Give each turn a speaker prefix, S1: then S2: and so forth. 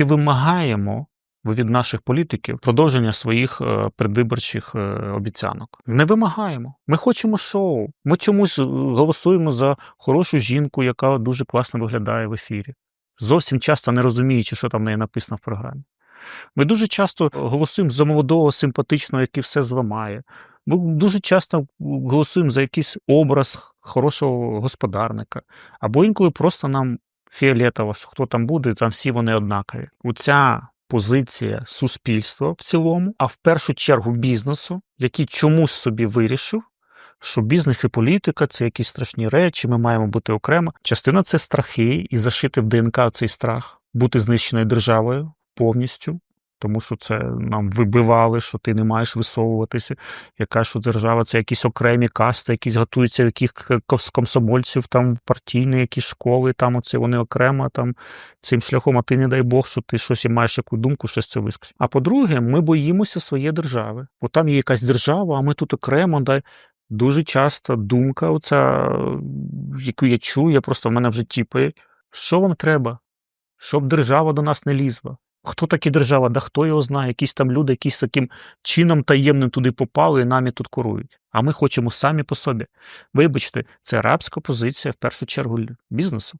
S1: чи вимагаємо ви від наших політиків продовження своїх е, предвиборчих е, обіцянок? Не вимагаємо. Ми хочемо шоу. Ми чомусь е, голосуємо за хорошу жінку, яка дуже класно виглядає в ефірі, зовсім часто не розуміючи, що там в неї написано в програмі. Ми дуже часто голосуємо за молодого, симпатичного, який все зламає. Ми дуже часто голосуємо за якийсь образ хорошого господарника. Або інколи просто нам фіолетово, що хто там буде, там всі вони однакові. Оця позиція суспільства в цілому, а в першу чергу бізнесу, який чомусь собі вирішив, що бізнес і політика це якісь страшні речі, ми маємо бути окремо. Частина це страхи, і зашити в ДНК цей страх, бути знищеною державою повністю. Тому що це нам вибивали, що ти не маєш висовуватися. Яка що держава, це якісь окремі касти, якісь готуються, яких комсомольців, там партійні якісь школи, там оце вони окремо там цим шляхом, а ти не дай Бог, що ти щось і маєш яку думку, щось це вискажеш. А по-друге, ми боїмося своєї держави. Бо там є якась держава, а ми тут окремо. Дай. Дуже часто думка, оця, яку я чую, просто в мене в житті пи- що вам треба? Щоб держава до нас не лізла. Хто такі держава? Да хто його знає? Якісь там люди, якісь таким чином таємним туди попали і намі тут курують. А ми хочемо самі по собі. Вибачте, це рабська позиція в першу чергу бізнесу.